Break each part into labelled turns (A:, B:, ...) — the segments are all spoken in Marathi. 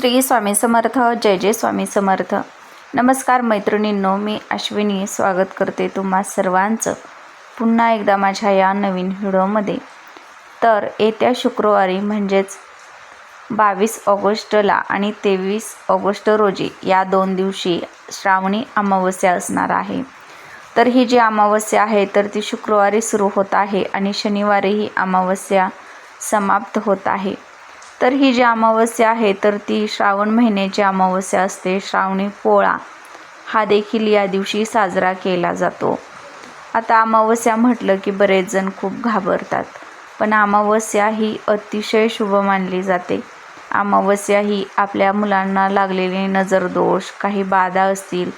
A: श्री स्वामी समर्थ जय जय स्वामी समर्थ. नमस्कार मैत्रिणींनो मी अश्विनी स्वागत करते तुम्हा सर्वांचं पुन्हा एकदा माझ्या या नवीन व्हिडिओमध्ये. तर येत्या शुक्रवारी म्हणजेच बावीस ऑगस्टला आणि तेवीस ऑगस्ट रोजी या दोन दिवशी श्रावणी अमावस्या असणार आहे. तर ही जी अमावस्या आहे तर ती शुक्रवारी सुरू होत आहे आणि शनिवारी ही अमावस्या समाप्त होत आहे. तर ही जी अमावस्या आहे तर ती श्रावण महिन्याची अमावस्या असते. श्रावणी पोळा हा देखील या दिवशी साजरा केला जातो. आता अमावस्या म्हटलं की बरेच जण खूप घाबरतात. पण अमावस्या ही अतिशय शुभ मानली जाते. अमावस्या ही आपल्या मुलांना लागलेले नजरदोष काही बाधा असतील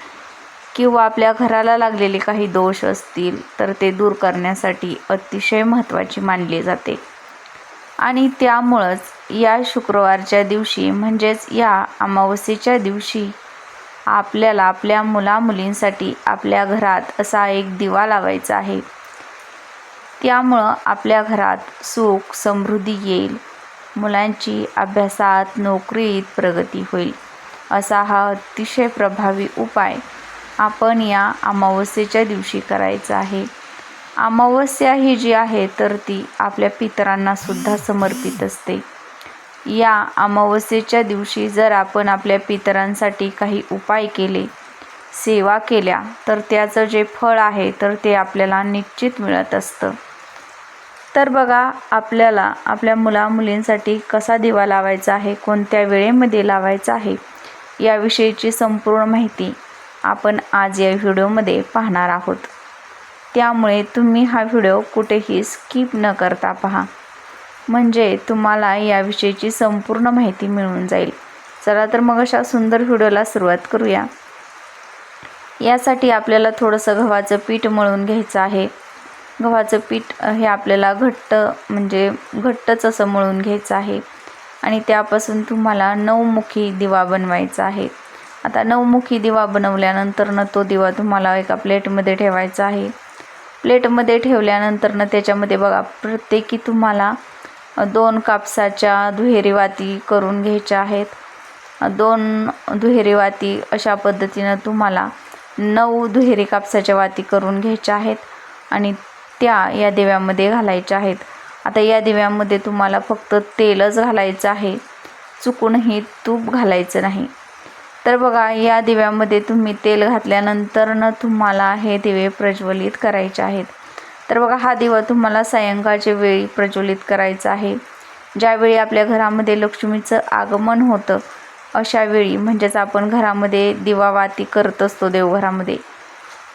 A: किंवा आपल्या घराला लागलेले काही दोष असतील तर ते दूर करण्यासाठी अतिशय महत्त्वाची मानली जाते. आणि त्यामुळंच या शुक्रवारच्या दिवशी म्हणजेच या अमावस्येच्या दिवशी आपल्याला आपल्या मुलामुलींसाठी आपल्या घरात असा एक दिवा लावायचा आहे. त्यामुळं आपल्या घरात सुख समृद्धी येईल. मुलांची अभ्यासात नोकरीत प्रगती होईल. असा हा अतिशय प्रभावी उपाय आपण या अमावस्येच्या दिवशी करायचा आहे. अमावस्या ही जी आहे तर ती आपल्या पितरांनासुद्धा समर्पित असते. या अमावस्येच्या दिवशी जर आपण आपल्या पितरांसाठी काही उपाय केले सेवा केल्या तर त्याचं जे फळ आहे तर ते आपल्याला निश्चित मिळत असतं. तर बघा आपल्याला आपल्या मुलामुलींसाठी कसा दिवा लावायचा आहे कोणत्या वेळेमध्ये लावायचा आहे याविषयीची संपूर्ण माहिती आपण आज या व्हिडिओमध्ये पाहणार आहोत. त्यामुळे तुम्ही हा व्हिडिओ कुठेही स्किप न करता पहा. म्हणजे तुम्हाला याविषयीची संपूर्ण माहिती मिळून जाईल. चला तर मग अशा सुंदर व्हिडिओला सुरुवात करूया. यासाठी आपल्याला थोडंसं गव्हाचं पीठ मळून घ्यायचं आहे. गव्हाचं पीठ हे आपल्याला घट्ट म्हणजे घट्टच असं मळून घ्यायचं आहे. आणि त्यापासून तुम्हाला नऊमुखी दिवा बनवायचा आहे. आता नऊमुखी दिवा बनवल्यानंतरनं तो दिवा तुम्हाला एका प्लेटमध्ये ठेवायचा आहे. प्लेटमध्ये ठेवल्यानंतरनं त्याच्यामध्ये बघा प्रत्येकी तुम्हाला दोन कापसाच्या दुहेरी वाती करून घ्यायच्या आहेत. दोन दुहेरी वाती अशा पद्धतीनं तुम्हाला नऊ दुहेरी कापसाच्या वाती करून घ्यायच्या आहेत आणि त्या या दिव्यामध्ये घालायच्या आहेत. आता या दिव्यामध्ये तुम्हाला फक्त तेलच घालायचं आहे. चुकूनही तूप घालायचं नाही. तर बघा या दिव्यामध्ये तुम्ही तेल घातल्यानंतरनं तुम्हाला हे दिवे प्रज्वलित करायचे आहेत. तर बघा हा दिवा तुम्हाला सायंकाळच्या वेळी प्रज्वलित करायचा आहे. ज्यावेळी आपल्या घरामध्ये लक्ष्मीचं आगमन होतं अशा वेळी म्हणजेच आपण घरामध्ये दिवावाती करत असतो देवघरामध्ये.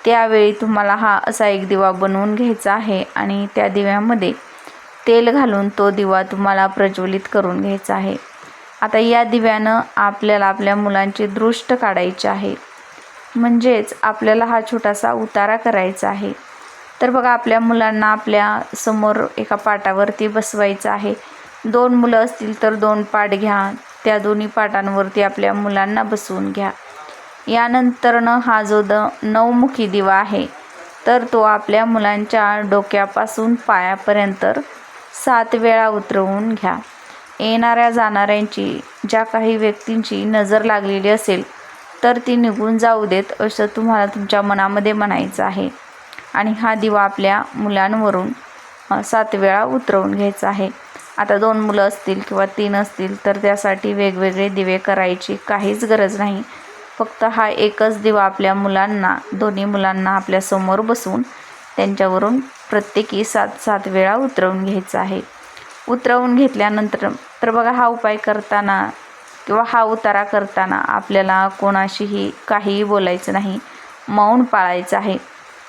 A: त्यावेळी तुम्हाला हा असा एक दिवा बनवून घ्यायचा आहे आणि त्या दिव्यामध्ये तेल घालून तो दिवा तुम्हाला प्रज्वलित करून घ्यायचा आहे. आता या दिव्यानं आपल्याला आपल्या मुलांची दृष्ट काढायची आहे. म्हणजेच आपल्याला हा छोटासा उतारा करायचा आहे. तर बघा आपल्या मुलांना आपल्यासमोर एका पाटावरती बसवायचं आहे. दोन मुलं असतील तर दोन पाट घ्या. त्या दोन्ही पाटांवरती आपल्या मुलांना बसवून घ्या. यानंतरनं हा जो द नवमुखी दिवा आहे तर तो आपल्या मुलांच्या डोक्यापासून पायापर्यंत सात वेळा उतरवून घ्या. येणाऱ्या जाणाऱ्यांची ज्या काही व्यक्तींची नजर लागलेली असेल तर ती निघून जाऊ देत असं तुम्हाला तुमच्या मनामध्ये म्हणायचं आहे. आणि हा दिवा आपल्या मुलांवरून सात वेळा उतरवून घ्यायचा आहे. आता दोन मुलं असतील किंवा तीन असतील तर त्यासाठी वेगवेगळे दिवे करायची काहीच गरज नाही. फक्त हा एकच दिवा आपल्या मुलांना दोन्ही मुलांना आपल्यासमोर बसवून त्यांच्यावरून प्रत्येकी सात सात वेळा उतरवून घ्यायचा आहे. उतरवून घेतल्यानंतर तर बघा हा उपाय करताना किंवा हा उतारा करताना आपल्याला कोणाशीही काहीही बोलायचं नाही मौन पाळायचं आहे.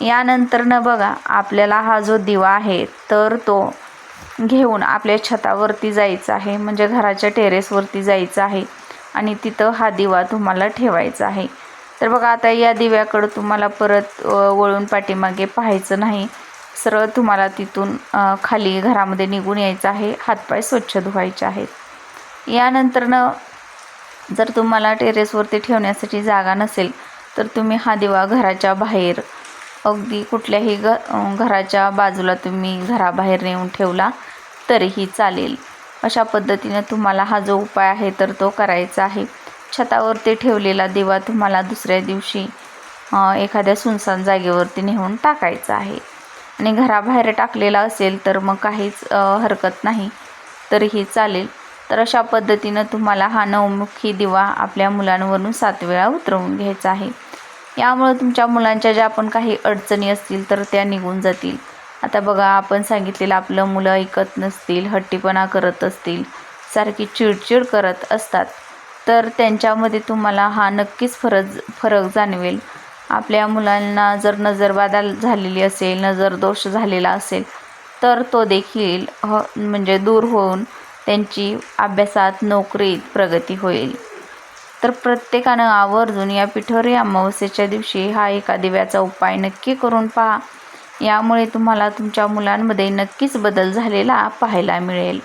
A: यानंतरनं बघा आपल्याला हा जो दिवा आहे तर तो घेऊन आपल्या छतावरती जायचं आहे. म्हणजे घराच्या टेरेसवरती जायचं आहे आणि तिथं हा दिवा तुम्हाला ठेवायचा आहे. तर बघा आता या दिव्याकडं तुम्हाला परत वळून पाठीमागे पाहायचं नाही. सरळ तुम्हाला तिथून खाली घरामध्ये निघून यायचं आहे. हातपाय स्वच्छ धुवायचे आहेत. यानंतरनं जर तुम्हाला टेरेसवरती ठेवण्यासाठी जागा नसेल तर तुम्ही हा दिवा घराच्या बाहेर अगदी कुठल्याही घ घराच्या बाजूला तुम्ही घराबाहेर नेऊन ठेवला तरीही चालेल. अशा पद्धतीनं तुम्हाला हा जो उपाय आहे तर तो करायचा आहे. छतावरती ठेवलेला दिवा तुम्हाला दुसऱ्या दिवशी एखाद्या सुनसान जागेवरती नेऊन टाकायचा आहे. आणि घराबाहेर टाकलेला असेल तर मग काहीच हरकत नाही. तरीही चालेल. तर अशा पद्धतीनं तुम्हाला हा नवमुखी दिवा आपल्या मुलांवरून सात वेळा उतरवून घ्यायचा आहे. यामुळे तुमच्या मुलांच्या ज्या पण काही अडचणी असतील तर त्या निघून जातील. आता बघा आपण सांगितलेलं आपलं मुलं ऐकत नसतील हट्टीपणा करत असतील सारखी चिडचिड करत असतात. तर त्यांच्यामध्ये तुम्हाला हा नक्कीच फरक फरक जाणवेल. आपल्या मुलांना जर नजरबाधा झालेली असेल नजर दोष झालेला असेल तर तो देखील ह म्हणजे दूर होऊन त्यांची अभ्यासात नोकरीत प्रगती होईल. तर प्रत्येकानं आवर्जून या पिठोरी अमावस्येच्या दिवशी हा एका दिव्याचा उपाय नक्की करून पहा. यामुळे तुम्हाला तुमच्या मुलांमध्ये नक्कीच बदल झालेला पाहायला मिळेल.